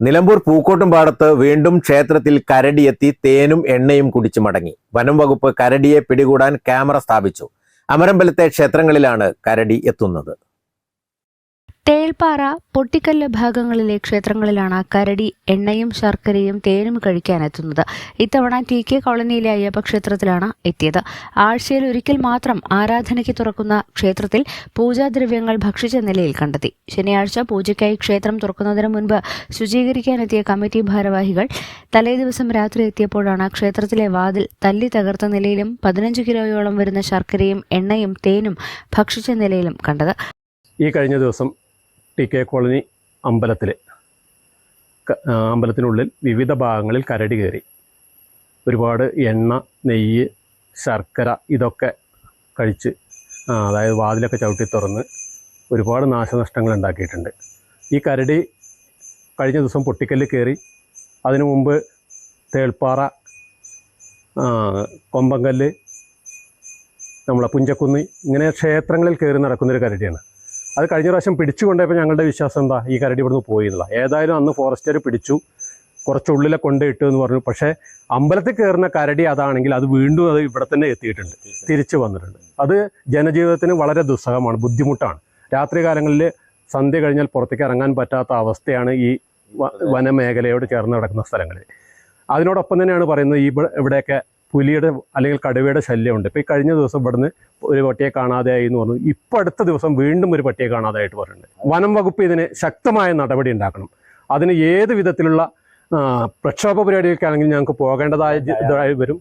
Nilambur പൂക്കോട്ടും പാടത്ത് വീണ്ടും ക്ഷേത്രത്തിൽ കരടിയെത്തി തേനും എണ്ണയും കുടിച്ചു മടങ്ങി. വനം വകുപ്പ് കരടിയെ പിടികൂടാൻ ക്യാമറ സ്ഥാപിച്ചു. അമരമ്പലത്തെ ക്ഷേത്രങ്ങളിലാണ് കരടി എത്തുന്നത്. തേൾപ്പാറ പൊട്ടിക്കല്ല് ഭാഗങ്ങളിലെ ക്ഷേത്രങ്ങളിലാണ് കരടി എണ്ണയും ശർക്കരയും തേനും കഴിക്കാനെത്തുന്നത്. ഇത്തവണ ടി കെ കോളനിയിലെ അയ്യപ്പ ക്ഷേത്രത്തിലാണ് എത്തിയത്. ആഴ്ചയിൽ ഒരിക്കൽ മാത്രം ആരാധനയ്ക്ക് തുറക്കുന്ന ക്ഷേത്രത്തിൽ പൂജാദ്രവ്യങ്ങൾ ഭക്ഷിച്ച നിലയിൽ കണ്ടെത്തി. ശനിയാഴ്ച പൂജയ്ക്കായി ക്ഷേത്രം തുറക്കുന്നതിന് മുൻപ് ശുചീകരിക്കാനെത്തിയ കമ്മിറ്റി ഭാരവാഹികൾ തലേദിവസം രാത്രി എത്തിയപ്പോഴാണ് ക്ഷേത്രത്തിലെ വാതിൽ തല്ലി തകർത്ത നിലയിലും പതിനഞ്ച് കിലോയോളം വരുന്ന ശർക്കരയും എണ്ണയും തേനും ഭക്ഷിച്ച നിലയിലും കണ്ടത്. ഈ കഴിഞ്ഞ ദിവസം ടി കെ കോളനി അമ്പലത്തിൽ അമ്പലത്തിനുള്ളിൽ വിവിധ ഭാഗങ്ങളിൽ കരടി കയറി. ഒരുപാട് എണ്ണ നെയ്യ് ശർക്കര ഇതൊക്കെ കഴിച്ച് അതായത് വാതിലൊക്കെ ചവിട്ടി തുറന്ന് ഒരുപാട് നാശനഷ്ടങ്ങൾ ഉണ്ടാക്കിയിട്ടുണ്ട്. ഈ കരടി കഴിഞ്ഞ ദിവസം പൊട്ടിക്കല്ല് കയറി. അതിനു മുമ്പ് തേൾപ്പാറ കൊമ്പങ്കല്ല് നമ്മളെ പുഞ്ചക്കുന്ന് ഇങ്ങനെ ക്ഷേത്രങ്ങളിൽ കയറി നടക്കുന്നൊരു കരടിയാണ്. അത് കഴിഞ്ഞ പ്രാവശ്യം പിടിച്ചു കൊണ്ടുപോയപ്പോൾ ഞങ്ങളുടെ വിശ്വാസം എന്താ ഈ കരടി ഇവിടുന്ന് പോയി എന്നുള്ള ഏതായാലും അന്ന് ഫോറസ്റ്റുകാർ പിടിച്ചു കുറച്ചുള്ളിലെ കൊണ്ടിട്ടു എന്ന് പറഞ്ഞു. പക്ഷേ അമ്പലത്തിൽ കയറുന്ന കരടി അതാണെങ്കിൽ അത് വീണ്ടും അത് ഇവിടെ തന്നെ എത്തിയിട്ടുണ്ട് തിരിച്ചു വന്നിട്ടുണ്ട്. അത് ജനജീവിതത്തിന് വളരെ ദുസ്സഹമാണ് ബുദ്ധിമുട്ടാണ്. രാത്രി കാലങ്ങളിൽ സന്ധ്യ കഴിഞ്ഞാൽ പുറത്തേക്ക് ഇറങ്ങാൻ പറ്റാത്ത അവസ്ഥയാണ് ഈ വനമേഖലയോട് ചേർന്ന് കിടക്കുന്ന സ്ഥലങ്ങളിൽ. അതിനോടൊപ്പം തന്നെയാണ് പറയുന്നത് ഈ ഇവിടെയൊക്കെ പുലിയുടെ അല്ലെങ്കിൽ കടുവയുടെ ശല്യമുണ്ട്. ഇപ്പോൾ ഈ കഴിഞ്ഞ ദിവസം ഇവിടുന്ന് ഒരു പട്ടിയെ കാണാതെയായി എന്ന് പറഞ്ഞു. ഇപ്പോൾ അടുത്ത ദിവസം വീണ്ടും ഒരു പട്ടിയെ കാണാതായിട്ട് പറയുന്നുണ്ട്. വനം വകുപ്പ് ഇതിന് ശക്തമായ നടപടി ഉണ്ടാക്കണം. അതിന് ഏത് വിധത്തിലുള്ള പ്രക്ഷോഭ പരിപാടികൾക്കാണെങ്കിൽ ഞങ്ങൾക്ക് പോകേണ്ടതായ ഇതായി വരും.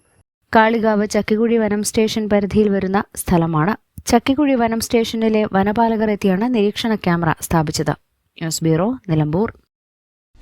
കാളികാവ് ചക്കിക്കുഴി വനം സ്റ്റേഷൻ പരിധിയിൽ വരുന്ന സ്ഥലമാണ് ചക്കിക്കുഴി വനം സ്റ്റേഷനിലെ വനപാലകർ എത്തിയാണ് നിരീക്ഷണ ക്യാമറ സ്ഥാപിച്ചത്. News bureau Nilambur.